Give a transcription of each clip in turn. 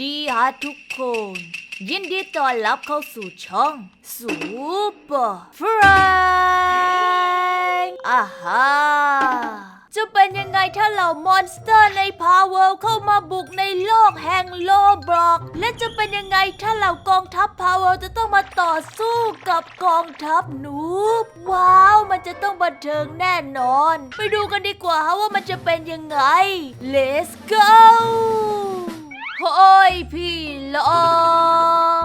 ดีฮะทุกคน ยินดีต้อนรับเข้าสู่ช่องซูเปอร์ฟรายอาฮาจะเป็นยังไงถ้าเหล่ามอนสเตอร์ในพาวเวลเข้ามาบุกในโลกแห่งโลบล็อก และจะเป็นยังไงถ้าเหล่ากองทัพพาวเวลจะต้องมาต่อสู้กับกองทัพนูบว้าว มันจะต้องบันเทิงแน่นอน ไปดูกันดีกว่าว่ามันจะเป็นยังไง Let's go โอ้ยพี่ลอ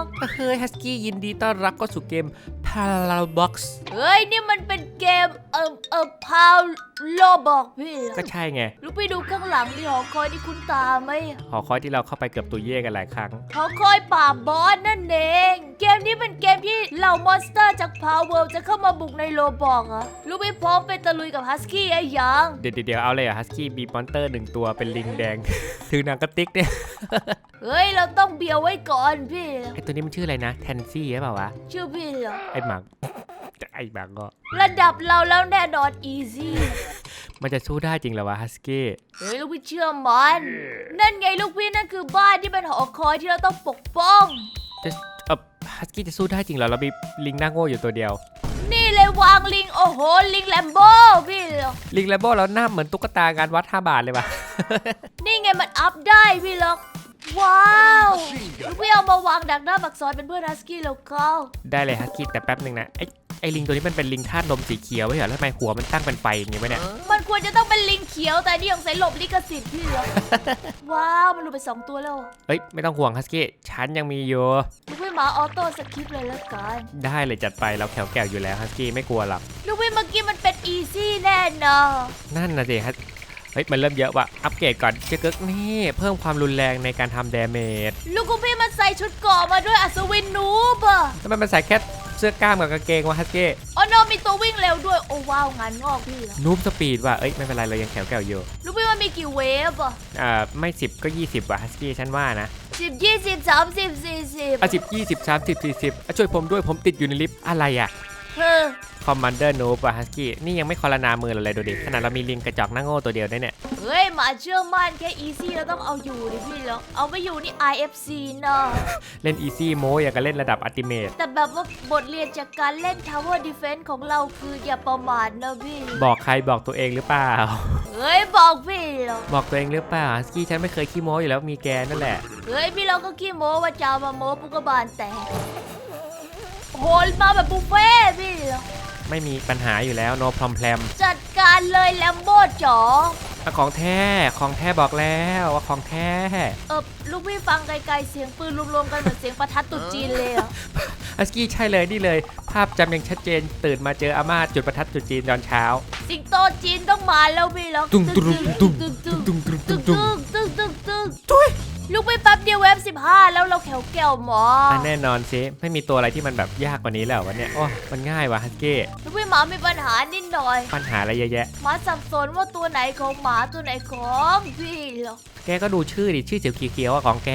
งเฮ้ยฮัสกี้ยินดีต้อนรับเข้าสู่เกม Parabox เฮ้ย นี่มันเป็นเกมเอ่อเอ่อพาว โลบอกพี่เหรอก็ใช่ไงลูกไปดูข้างหลังที่หอคอยที่คุณตาไหมหอคอยที่เราเข้าไปเกือบตัวเย่กันหลายครั้ง หอคอยป่าบบอสนั่นเอง เกมนี้เป็นเกมที่เหล่ามอนสเตอร์จากพาวเวลจะเข้ามาบุกในโลบอกอะลูกไปพร้อมไปตะลุยกับฮัสกี้ไอ้ยังเดี๋ยวเดี๋ยวเอาเลยเหรอะฮัสกี้มีมอนเตอร์หนึ่งตัวเป็นลิงแดง ถือหนังกระติกเนี่ยเฮ้ย เราต้องเบียวไว้ก่อนพี่ไอตัวนี้มันชื่ออะไรนะแทนซี่ใช่เปล่าวะชื่อพี่เหรอไอหมัก ไอหมักก็ระดับเราแล้วแน่นอนอีซี่มันจะสู้ได้จริงเหรอวะฮัสกี้เฮ้ยลูกพี่เชื่อมันนั่นไงลูกพี่นั่นคือบ้านที่เป็นหอคอยที่เราต้องปกป้องจะเออฮัสกี้จะสู้ได้จริงเหรอเรามีลิงหน้าโง่อยู่ตัวเดียว นี่เลยวางลิงโอ้โหลิงแลมโบพี่เหรอลิงแลมโบแล้วหน้าเหมือนตุ๊กตางานวัด5บาทเลยวะนี่ไงมันอัพได้พี่ล็อกว้าวลูกพี่เอามาวางดักหน้าบักซอยเป็นเพื่อนฮัสกี้แล้วเข้าได้เลยฮัสกี้แต่แป๊บหนึ่งนะไอ ไอลิงตัวนี้มันเป็นลิงธาตุลมสีเขียวไม่ใช่เหรอแล้วทำไมหัวมันตั้งเป็นไฟอย่างงี้วะเนี่ย มันควรจะต้องเป็นลิงเขียวแต่นี่ยังใส่หลบลิขสิทธิ์พี่เหรอ ว้าว มันหลุดไปสองตัวแล้วเอ้ยไม่ต้องห่วงฮัสกี้ฉันยังมีอยู่ ลูกพี่หมาออโต้สคริปต์เลยแล้วกันได้เลยจัดไปเราแขวแก้วอยู่แล้วฮัสกี้ไม่กลัวหรอก ลูกพี่เมื่อกี้มันเป็นอีซี่แน่นอนนั่นนะสิฮัสเฮ้ยมันเริ่มเยอะว่ะ อัปเกรดก่อนเจ๊กึกนี่เพิ่มความรุนแรงในการทำดาเมจลูกคุณพี่มันใส่ชุดเกราะมาด้วยอัศวินนูบอะทำไมมันใส่แค่ เสื้อกล้ามกับกางเกงวะฮัสกี้อ๋อโนมีตัววิ่งเร็วด้วย โอ้ว้าวงานงอกพี่เหรอนูบสปีดว่ะเอ้ยไม่เป็นไรเรายังแขวแก้วอยู่ลูกพี่มันมีกี่เวฟอะอ่าไม่สิบก็20ว่ะฮัสกี้ฉันว่านะสิบยี่สิบสามสิบสี่สิบอะสิบยี่สิบสามสิบสี่สิบอะช่วยผมด้วยผมติดอยู่ในลิฟต์อะไรอะ เฮ้อคอมมานเดอร์นูบอะฮัสกี้นี่ยังไม่คอรนามือเราเลยดูดิขนาดเรามีลิงกระจอกหน้าโง่ตัวเดียวได้เนี่ยเฮ้ยหมาเชื่อมั่นแค่อีซี่เราต้องเอาอยู่ดิพี่เหรอเอาไม่อยู่นี่ IFC เนาะเล่นอีซี่โมอย่างกับเล่นระดับอัติเมตแต่แบบว่าบทเรียนจากการเล่น Tower Defense ของเราคืออย่าประมาทนะพี่บอกใครบอกตัวเองหรือเปล่า เฮ้ยบอกพี่เหรอบอกตัวเองหรือเปล่าฮัสกี้ฉันไม่เคยขี้โม้อยู่แล้วมีแกนั่นแหละ เฮ้ยพี่เราก็ขี้โม้ว่าจะเอามาโม้ปุกกาบาลแตก โหมาแบบบุฟเฟ่ต์พี่เหรอไม่มีปัญหาอยู่แล้วโนพรอมแพรมจัดการเลยแลมโบ้จ๋อ อะของแท้ของแท้บอกแล้วว่าของแท้เออลูกพี่ฟังไกลๆเสียงปืนรวมๆกันเหมือนเสียงประทัดตรุ๊จีนเลยอะฮัสกี้ใช่เลยนี่เลย ภาพจำยังชัดเจนตื่นมาเจออาม่าจุดประทัดจุดจีนตอนเช้า สิงโตจีนต้องมาแล้วพี่แล้วตุ้งตุ้งตุ้งตึ้งตุ้ตึ้งงตุ้งตุ้งตึ้ตุ้ง ลูกไปแป๊บเดียวเว็บ15 แล้วเราแขวแก้วหมออะแน่นอนสิไม่มีตัวอะไรที่มันแบบยากกว่านี้แล้ววันเนี้ยโอ้มันง่ายว่ะฮัสกี้ลูกพี่หมามีปัญหานิดหน่อย ปัญหาอะไรเยอะแยะ หมาสับสนว่าตัวไหนของหมาตัวไหนของพี่เหรอแกก็ดูชื่อดิชื่อเสียวเขียวๆว่าของแก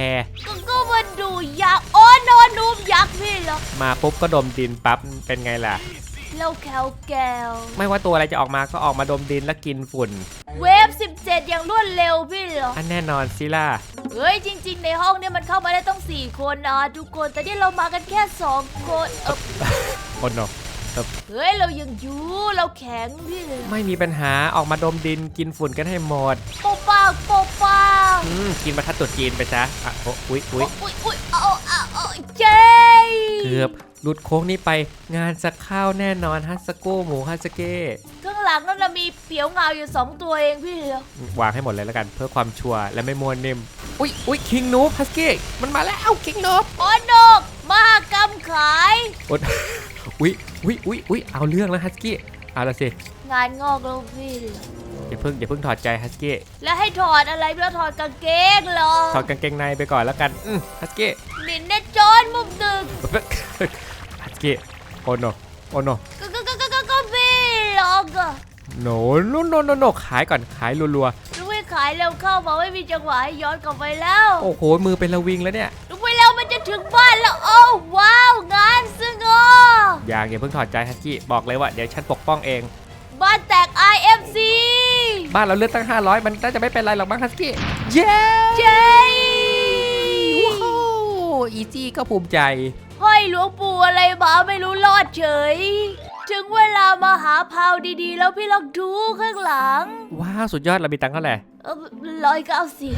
ก็ก็มันดูยักษ์โอ้นอนนูมยักษ์พี่เหรอมาปุ๊บก็ดมดินปั๊บเป็นไงล่ะ เราแขวแก้ว ไม่ว่าตัวอะไรจะออกมาก็ออกมาดมดินแล้วกินฝุ่นเวฟ17 อย่างรวดเร็วพี่เหรอ อันแน่นอนสิล่ะ เฮ้ยจริง ๆ ในห้องเนี่ยมันเข้ามาได้ต้อง 4 คนนะทุกคน แต่นี่เรามากันแค่ 2 คนเออคนโนเฮ้ยเรายังอยู่เราแข็งพี่เลยไม่มีปัญหาออกมาดมดินกินฝุ่นกันให้หมดโปะป้างโปะป้างอืมกินประทัดตุดจีนไปซะอะโอ้อุ๊ยอุ๊ยอุ้ยอุ้ยเอาเอาเอาเจ๊เกือบหลุดโค้งนี้ไปงานสักข้าวแน่นอนฮัสโก้หมูฮัสเก้ข้างหลังนั่นนะมีเปียวเงาอยู่2ตัวเองพี่เหรอวางให้หมดเลยแล้วกันเพื่อความชัวร์และไม่มัวนิ่ม อุ๊ยอุ๊ยคิงนูบฮัสเก้มันมาแล้วคิงนูบโอ้นกมหากรรมขายอุ๊ยอุ๊ยอุ๊ยอุ๊ยอุ๊ยเอาเรื่องแล้วฮัสกี้เอาละสิงานงอกแล้วพี่เหรออย่าเพิ่งอย่าเพิ่งถอดใจฮัสกี้แล้วให้ถอดอะไรพี่แล้วถอดกางเกงเหรอถอดกางเกงในไปก่อนแล้วกันอืมฮัสกี้นินเนจอนมุมดึกฮัสกี้โอ้โนโอ้โนก็ก็ก็ก็ก็ก็พี่เหรอก็โนโนโนโนโนขายก่อนขายรัวลูกพี่ ขายเร็วเข้ามาไม่มีจังหวะให้ย้อนกลับไปแล้วๆโอ้โห มือเป็นระวิงแล้วเนี่ยลูกพี่แล้วมันจะถึงบ้านแล้วโอ้ว้าวงานซึ่งอ๋ออย่างอย่าเพิ่งถอดใจฮัสกี้บอกเลยว่าเดี๋ยวฉันปกป้องเอง บ้านแตก IFC บ้านเราเลือดตั้ง 500 มันน่าจะไม่เป็นไรหรอกมั้งฮัสกี้เย้เจ๊ซี่ก็ภูมิใจ ห้อยหลวงปู่อะไรมาไม่รู้รอดเฉย ถึงเวลามาหาพาวดีๆ แล้วพี่ลองดูข้างหลัง ว้าว สุดยอดเรามีตังค์เท่าไหร่ เออร้อยเก้าสิบ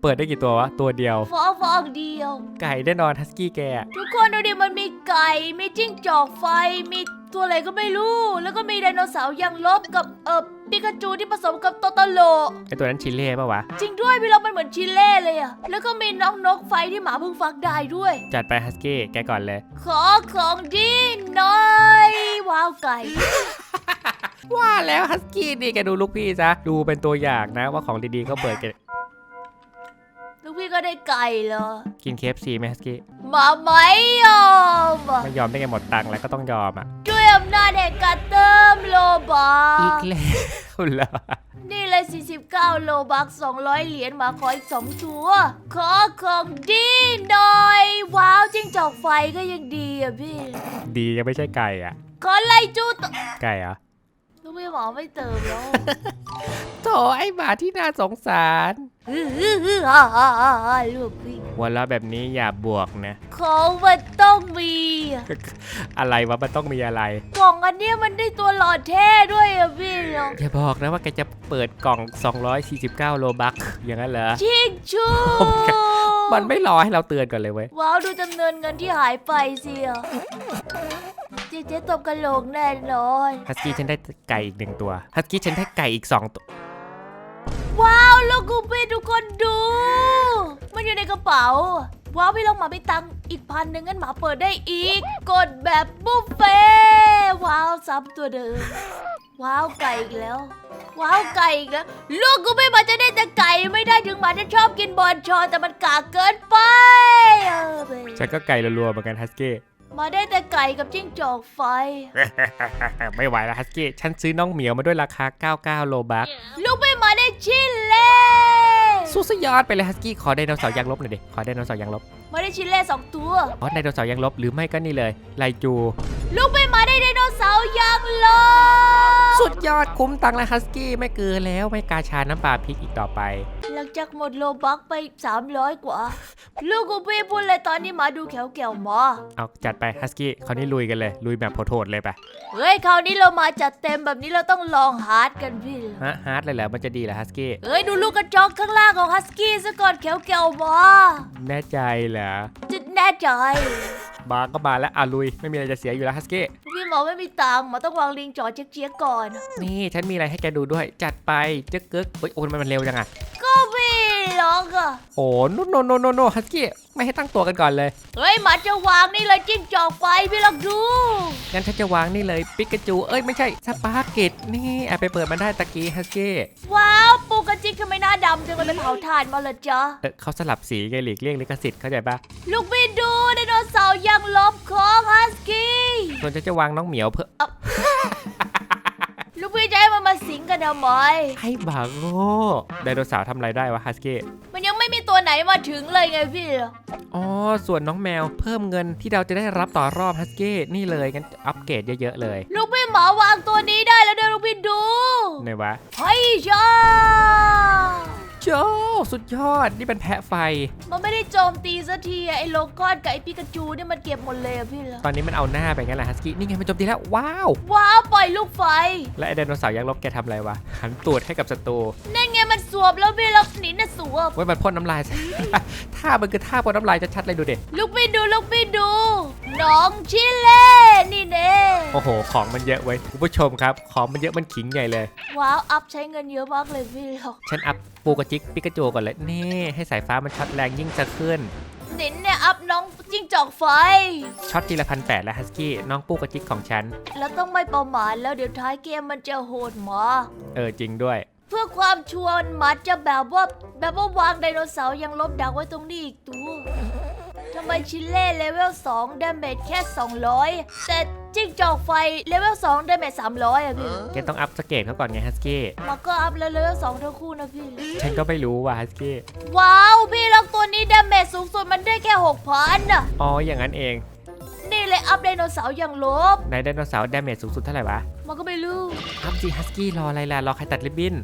เปิดได้กี่ตัววะ ตัวเดียว ฟองฟองเดียว ไก่แน่นอนฮัสกี้แกอะทุกคนดูดิมันมีไก่มีจิ้งจอกไฟมีตัวอะไรก็ไม่รู้ แล้วก็มีไดโนเสาร์ยังลบกับเออปิกาจูที่ผสมกับโตโตโรไอตัวนั้นชิเล่ป่ะวะ จริงด้วยพี่ล็อกมันเหมือนชิเล่เลยอะแล้วก็มีน้องนกไฟที่หมาเพิ่งฟักได้ด้วย จัดไปฮัสกี้แกก่อนเลย ขอของดีหน่อย ว้าวไก่ ว่าแล้วฮัสกี้นี่แกดูลูกพี่ซะ ดูเป็นตัวอย่างนะว่าของดีๆก็เปิดแกลูกพี่ก็ได้ไก่เหรอ กินเคฟซีไหมฮัสกี้หมาไม่ยอมอะไม่ยอมได้ไงหมดตังค์แล้วก็ต้องยอมอะ ด้วยอำนาจแห่งการเติมโลบาอีกกแล้วเหรอนี่เลย 49 โลบัก 200 เหรียญหมาขออีก2ตัว ขอของดีหน่อย ว้าวจิ้งจอกไฟก็ยังดีอะพี่ ดียังไม่ใช่ไก่อะ ขอไล่จูตไก่เหรอะ ลูกพี่หมอไม่เติมแล้วโถไอหมาที่น่าสงสารฮึ่มฮึ่มฮึ่มฮ่าฮ่าฮ่าฮ่าลูกพี่วันละแบบนี้อย่าบวกนะ ของมันต้องมีอะอะไรวะมันต้องมีอะไร กล่องอันเนี้ยมันได้ตัวหลอดเท่ด้วยอะพี่เนาะอย่าบอกนะว่าแกจะเปิดกล่อง 249 โลบักอย่างนั้นเหรอ ชิงชูมันไม่รอให้เราเตือนก่อนเลยเว้ย ว้าวดูจำนวนเงินที่หายไปสิอะ เจ๊เจ๊ตบกระโหลกแน่นอนฮัสกี้ฉันได้ไก่อีกหนึ่งตัวฮัสกี้ฉันได้ไก่อีก2ตัว ว้าวลูกกูพี่ทุกคนดู มันอยู่ในกระเป๋า ว้าวพี่ลองหมาไปตังค์อีกพันหนึ่งงั้นหมาเปิดได้อีก กดแบบบุฟเฟ่ต์ว้าวซ้ำตัวเดิม ว้าวไก่อีกแล้ว ว้าวไก่อีกแล้วลูกกูไม่มาจะได้แต่ไก่ไม่ได้ถึงหมาจะชอบกินบอลชอนแต่มันกากเกินไปเออเบฉันก็ไก่รัวๆเหมือนกันฮัสกี้ มาได้แต่ไก่กับจิ้งจอกไฟ ไม่ไหวแล้วฮัสกี้ฉันซื้อน้องเหมียวมาด้วยราคา 99 โลบักลูกไม่มาได้ชินเล่สู้สยอดไปเลยฮัสกี้ขอไดโนเสาร์ยางลบหน่อยดิขอไดโนเสาร์ยางลบมาได้ชินเล่สองตัว อ๋อไดโนเสาร์ยางลบหรือไม่ก็นี่เลยไลจูลูกไม่มาได้ไดโนเสาร์ยังลบสุดยอดคุ้มตังค์แล้วฮัสกี้ไม่เกินแล้วไม่กาชาน้ำปลาพริกอีกต่อไป หลังจากหมดโลบักไป 300 กว่า ลูกกูพี่พูดเลยตอนนี้หมาดูแขวแก่วหมอเอาจัดไปฮัสกี้คราวนี้ลุยกันเลย ลุยแบบโหดๆเลยไปเฮ้ยคราวนี้เรามาจัดเต็มแบบนี้เราต้องลองฮาร์ดกันพี่ฮะฮาร์ดเลยเหรอมันจะดีเหรอฮัสกี้เฮ้ยดูลูกกระจอกข้างล่างของฮัสกี้ซะก่อนแขวแก่วหมอแน่ใจเหรอจะแน่ใจบาร์ก็มาแล้วอะลุย ไม่มีอะไรจะเสียอยู่แล้วฮัสกี้พี่หมอไม่มีตังค์หมอต้องวางลิงจอเจ๊ยกๆก่อน นี่ฉันมีอะไรให้แกดูด้วย จัดไปเจ๊กเก๊กเฮ้ยโอ้ยมันมันเร็วจังอะก็พี่ ล็อกอะโอ้โนโนโนโนโนฮัสกี้ไม่ให้ตั้งตัวกันก่อนเลยเฮ้ยหมาจะวางนี่เลยจิ้งจอกไฟพี่ลองดู งั้นฉันจะวางนี่เลยปิกาจูเอ้ยไม่ใช่สปาเกตนี่แอบไปเปิดมาได้ตะกี้ฮัสกี้ว้าวปูกระจิกทำไมหน้าดำจังเลยไปเผาถ่านมาเหรอจ๊ะเออเขาสลับสีไงหลีกเลี่ยงลิขสิทธิ์เข้าใจปะลูกพี่ดูไดโนเสาร์ยังลบของฮัสกี้ส่วนฉันจะวางน้องเหมียวเพื่อ ลูกพี่จะให้มันมาสิงกันทำไมให้บาโง่ไดโนเสาร์ทำอะไรได้วะฮัสกี้มันยังไม่มีตัวไหนมาถึงเลยไงพี่ อ๋อ ส่วนน้องแมวเพิ่มเงินที่เราจะได้รับต่อรอบฮัสกี้นี่เลยงั้นอัปเกรดเยอะๆเลย ลูกพี่หมาวางตัวนี้ได้แล้วเดี๋ยวลูกพี่ดูไหนวะ เฮ้ยจ้า โจสุดยอด นี่เป็นแพะไฟ มันไม่ได้โจมตีสักทีอะไอ้โลกอนกับไอ้ปิกาจูเนี่ยมันเก็บหมดเลยอะพี่เหรอตอนนี้มันเอาหน้าไปงั้นแหละฮัสกี้นี่ไงมันโจมตีแล้ว ว้าว ว้าวปล่อยลูกไฟ และไอไดโนเสาร์ยักษ์ลบแกทำอะไรวะ หันตูดให้กับศัตรูนั่นไงมันสวบแล้วพี่แล้วหนีน่ะสวบไว้ยมันพ่นน้ำลาย ท่ามันคือท่าพ่นน้ำลายชัดๆเลยดูเด็ ลูกพี่ดูลูกพี่ดู น้องชิเล่นี่เน่โอ้โห ของมันเยอะเว้ยคุณผู้ชมครับ ของมันเยอะมันขิงใหญ่เลย ว้าวอัพใช้เงินเยอะมากเลยพี่เหรอฉันอัพปูกระจิกปิกาจูก่อนเลยนี่ ให้สายฟ้ามันช็อตแรงยิ่งจะขึ้นนินเนี่ยอัพน้องจิ้งจอกไฟ ช็อตทีละพันแปดแล้วฮัสกี้น้องปูกระจิกของฉัน แล้วต้องไม่ประมาทแล้วเดี๋ยวท้ายเกมมันจะโหดหมอเออจริงด้วย เพื่อความชัวร์มัดจะแบบว่าแบบว่าวางไดโนเสาร์ยังลบดักไว้ตรงนี้อีกตัว ทำไมชิเล่เลเวล2ดาเมจแค่ 200 แต่จิ้งจอกไฟเลเวล2ดาเมจ300อะพี่ แกต้องอัพสเกตเขาก่อนไงฮัสกี้มาก็อัพแล้วเลเวล2ทั้งคู่นะพี่ ฉันก็ไม่รู้ว่ะฮัสกี้ ว้าว พี่ล็อกตัวนี้ดาเมจสูงสุดมันได้แค่ 6,000อะ อ๋อ อย่างนั้นเอง นี่เลยอัพไดโนเสาร์ยังลบ ในไดโนเสาร์ดาเมจสูงสุดเท่าไหร่วะ มันก็ไม่รู้ อัพสิฮัสกี้รออะไรล่ะ รอใครตัดริบบิ้น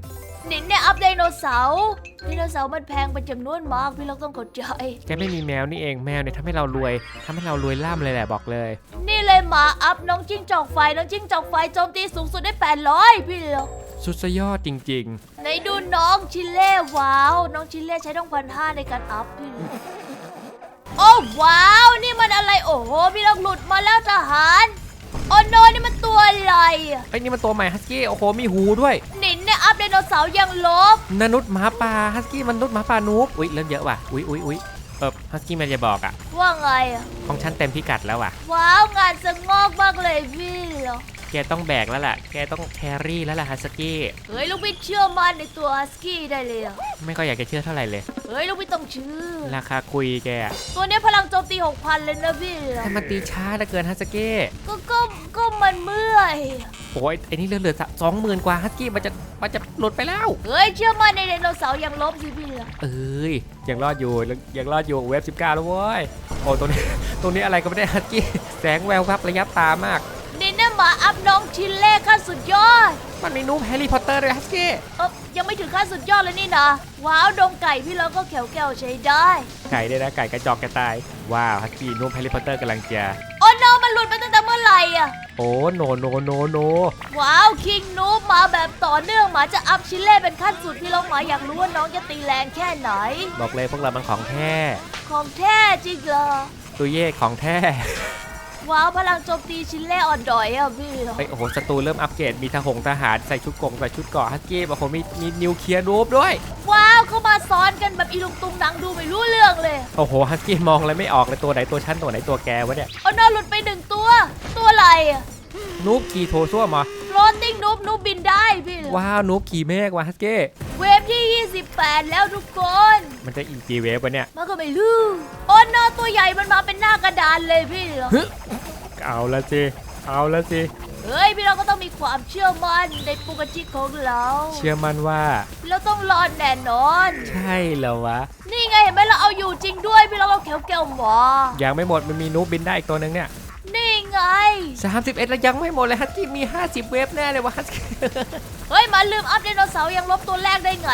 นินเนี่ยอัพไดโนเสาร์ไดโนเสาร์มันแพงเป็นจำนวนมากพี่เราต้องเข้าใจ แกไม่มีแมวนี่เองแมวเนี่ยทำให้เรารวยทำให้เรารวยล่ำเลยแหละบอกเลย นี่เลยหมาอัพน้องจิ้งจอกไฟน้องจิ้งจอกไฟโจมตีสูงสุดได้ 800 พี่เหรอสุดยอดจริงไหนดูน้องชิเล่ว้าว น้องชิเล่ใช้ต้องพันห้าในการอัพพี่เหรอโอ้ว้าว นี่มันอะไรโอ้โหพี่เราหลุดมาแล้วทหารโอ้โนนี่มันตัวอะไรอะๆเอ้ยนี่มันตัวใหม่ฮัสกี้โอ้โหมีหูด้วย ดโนเสาร์ยังลบนนุษย์หมาป่าฮัสกี้มันนุษย์หมาป่านูบอุ้ยเริ่มเยอะว่ะอุ้ยอุ้ยอุ้ยเออฮัสกี้มันจะบอกอะว่าไงอะของฉันเต็มพิกัดแล้วว่ะว้าวงานสงอกมากเลยพี่เหรอ แกต้องแบกแล้วล่ะ แกต้องแครี่แล้วล่ะฮัสกี้ เฮ้ยลูกพี่เชื่อมั่นในตัวฮัสกี้ได้เลยอะไม่ก็อยากจะเชื่อเท่าไหร่เลย เฮ้ยลูกพี่ต้องเชื่อ ราคาคุยแกอะตัวเนี้ยพลังโจมตี6,000เลยนะพี่เหรอแต่มันตีช้าเหลือเกินฮัสกี้ก็ก็ก็มันเมื่อยโอ้ยไอ้นี่เหลือเหลือสองหมื่นกว่าฮัสกี้มันจะมันจะหลุดไปแล้ว เฮ้ยเชื่อมั่นในไดโนเสาร์ยังลบสิพี่เหรอเอ้ยยังรอดอยู่ยังรอดอยู่เว็บ19แล้วเว้ยโอ้ตัวนี้ตัวนี้อะไรก็ไม่ได้ฮัสกี้แสงแววครับระยับตามากนี่นะห มาอัพน้องชินเล่ขั้นสุดยอด มันมีนูบแฮร์รี่พอตเตอร์ด้วยฮัสกี้เออยังไม่ถึงขั้นสุดยอดเลยนี่นะ ว้าวดงไก่พี่เราก็แขวแก้วใช้ได้ ไก่ด้วยนะไก่กระจอกกระต่าย ว้าวฮัสกี้นูบแฮร์รี่พอตเตอร์กำลังจะโอ้โนมันหลุดไปตั้งแต่เมื่อไหร่อะโอ้โนโนโนโนว้าวคิงนูบมาแบบต่อเนื่องหมาจะอัพชินเล่เป็นขั้นสุดพี่เราหมาอยากรู้ว่าน้องจะตีแรงแค่ไหน บอกเลยพวกเรามันของแท้ของแท้จริงเหรอตุยเย่ของแท้ ว้าวพลังโจมตีชินเล่อ่อนดอยอะพี่เหรอเฮ้ยโอ้โหศัตรูเริ่มอัปเกรดมีทหงทหารใส่ชุดกงใส่ชุดเกราะฮัสกี้บางคนมีมีนิวเคลียร์นูบด้วย ว้าวเขามาซ้อนกันแบบอีลุงตุงหนังดูไม่รู้เรื่องเลยโอ้โหฮัสกี้มองอะไรไม่ออกเลยตัวไหนตัวฉันตัวไหนตัวแกวะเนี่ยโอ้โนหลุดไปหนึ่งตัว ตัวอะไรอะนูบขี่โทซ่วมเหรอโฟลตติ้งนูบนูบบินได้พี่เหรอว้าวนูบขี่เมฆว่ะฮัสกี้เวฟที่ 28 แล้วทุกคน มันจะอีกกี่เวฟวะเนี่ย มันก็ไม่รู้โอ้โนตัวใหญ่มันมาเป็นหน้ากระดานเลยพี่เหรอเอาละสิ เอาละสิ เฮ้ยพี่เราก็ต้องมีความเชื่อมั่นในปุกจิของเรา เชื่อมั่นว่า เราต้องรอดแน่นอน ใช่แล้ววะ นี่ไงเห็นไหมเราเอาอยู่จริงด้วยพี่เราก็แขวแก้วหมอยังไม่หมดมันมีนูบบินได้อีกตัวหนึงเนี่ย นี่ไง31แล้วยังไม่หมดเลยฮัสกี้มี 50 เวฟแน่เลยวะฮัสกี้เฮ้ยมาลืมอัพไดโนเสาร์ยังลบตัวแรกได้ไง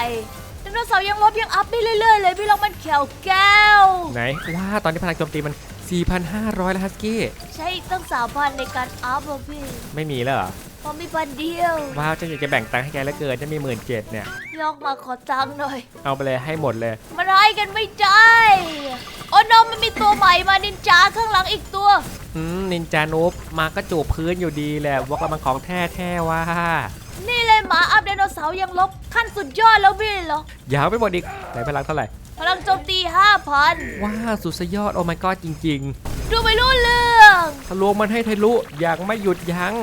ไดโนเสาร์ยังลบยังอัพไปเรื่อยๆเลยพี่เรามันแขวแก้ว ไหนว้าตอนนี้พลังโจมตีมัน 4,500 แล้วฮัสกี้ ใช้อีกตั้งสามพันในการอัพอะพี่ไม่มีแล้วเหรอพอมีพันเดียวว้าวฉันอยากจะแบ่งตังค์ให้แกแล้วเกินจะมีหมื่นเจ็ดเนี่ย ยอกมาขอตังค์หน่อย เอาไปเลยให้หมดเลย มันให้กันไม่ได้โอ้โนมันมีตัวใหม่มานินจาข้างหลังอีกตัว อืมนินจานูบมาก็จูบพื้นอยู่ดีแหละว่ากันมันของแท้แท้ว่านี่เลยหมาอัพไดโนเสาร์ยังลบขั้นสุดยอดแล้วพี่เหรอยาวไปหมดอีกไหนพลังเท่าไหร่ พลังโจมตี 5,000 ว้าวสุดสยอด โอ้ my god จริง ดูไม่รู้เรื่องๆ ทะลวงมันให้ทะลุอย่างไม่หยุดยั้ง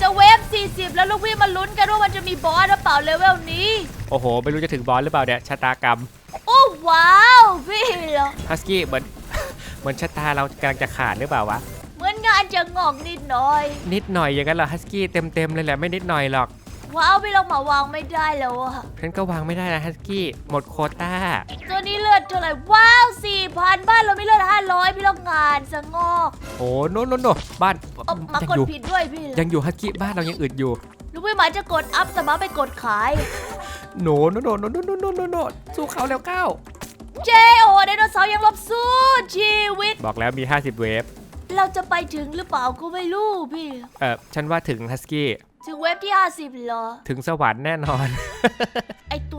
จะเวฟ 40 แล้วลูกพี่มาลุ้นกันว่ามันจะมีบอสหรือเปล่าเลเวลนี้ โอ้โห ไม่รู้จะถึงบอลหรือเปล่าเนี่ยชะตากรรมโอ้ว้าวพี่เหรอฮัสกี้เหมือน เหมือนชะตาเรากำลังจะขาดหรือเปล่าวะ เหมือนงานจะงอกนิดหน่อย นิดหน่อยอย่างนั้นเหรอฮัสกี้เต็มๆเลยแหละไม่นิดหน่อยหรอก ว้าวพี่เรามาวางไม่ได้แล้วอะฉันก็วางไม่ได้นะฮัสกี้ หมดโควต้า ตัวนี้เลือดเท่าไหร่ว้าว4,000บ้านเราไม่เลือด500พี่เรางานสงอกโอ้โนโนโนบ้านเอามายังกดอยู่ผิดด้วยพี่เหรอยังอยู่ฮัสกี้บ้านเรายังอึดอยู่ ลูกพี่หมาจะกดอัพแต่หมาไปกดขายโนโนโนโนโนโนโนโนโนสู้เขาแล้วก้าวเจโอไดโนเสาร์ยังลบสู้ชีวิต บอกแล้วมี 50 เวฟเราจะไปถึงหรือเปล่าก็ไม่รู้พี่ เออฉันว่าถึงฮัสกี้ถึงเว็บ ที่ 50เหรอ ถึงสวรรค์แน่นอน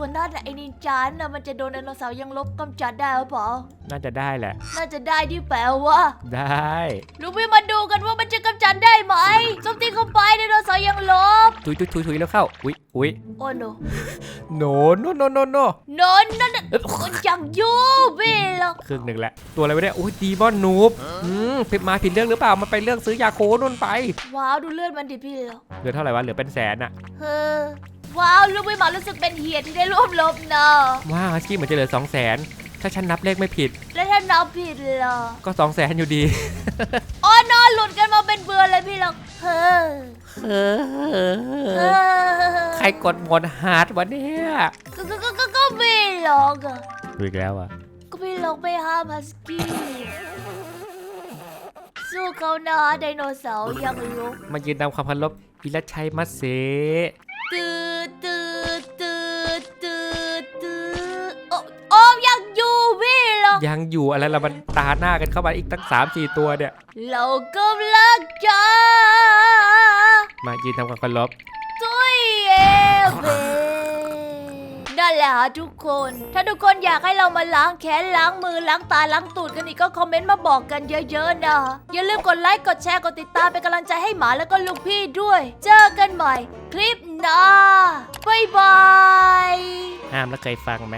ตัวนั่นน่ะไอนินจาน่ะมันจะโดนไดโนเสาร์ยังลบกำจัดได้หรือเปล่าน่าจะได้แหละ น่าจะได้ที่แปลว่าได้ลูกพี่มาดูกันว่ามันจะกำจัดได้ไหมโจมตีเข้าไปไดโนเสาร์ยังลบทุยทุยทุยทุยแล้วเข้าอุ๊ยอุ๊ยโอ้โนโนโนโนโนโนนนนั่นน่ะมันยังอยู่พี่หรอกครึ่งหนึ่งแล้วตัวอะไรวะเนี่ยอุ้ยดีบอนนูบอืมผิดมาผิดเรื่องหรือเปล่ามันไปเรื่องซื้อยาโคนู่นไป ว้าวดูเลือดมันดิพี่หรอกเหลือเท่าไหร่วะเหลือเป็นแสนอะเฮ้อ ว้าวลูกพี่หมารู้สึกเป็นเหียดที่ได้ร่วมลบเนาะว้าวฮัสกี้เหมือนจะเหลือสองแสนถ้าฉันนับเลขไม่ผิด แล้วถ้านับผิดล่ะก็สองแสนอยู่ดีอ๋อนอนหลุดกันมาเป็นเบื่อเลยพี่หรอกเฮ้อเอเอออใครกดหมดฮาร์ดวะเนี่ยก็ก็ก็ก็ก็พี่หรอกอะดูอีกแล้วอะก็พี่หรอกไปห้ามฮัสกี้สู้เขานะไดโนเสาร์ยังลุกมายืนตามความเคารพอิรัชชัยมัสเซตืด ยังอยู่อะไรละมันตาหน้ากันเข้ามาอีกตั้ง3-4ตัวเนี่ย เรากำลังจะมายืนทำความเคารพตุยเอเบนั่นแหละฮะทุกคน ถ้าทุกคนอยากให้เรามาล้างแขนล้างมือล้างตาล้างตูดกันอีกก็คอมเมนต์มาบอกกันเยอะๆนะ อย่าลืมกดไลค์กดแชร์กดติดตามเป็นกำลังใจให้หมาแล้วก็ลูกพี่ด้วย เจอกันใหม่ คลิปหน้าบ๊ายบายห้ามแล้วเคยฟังไหม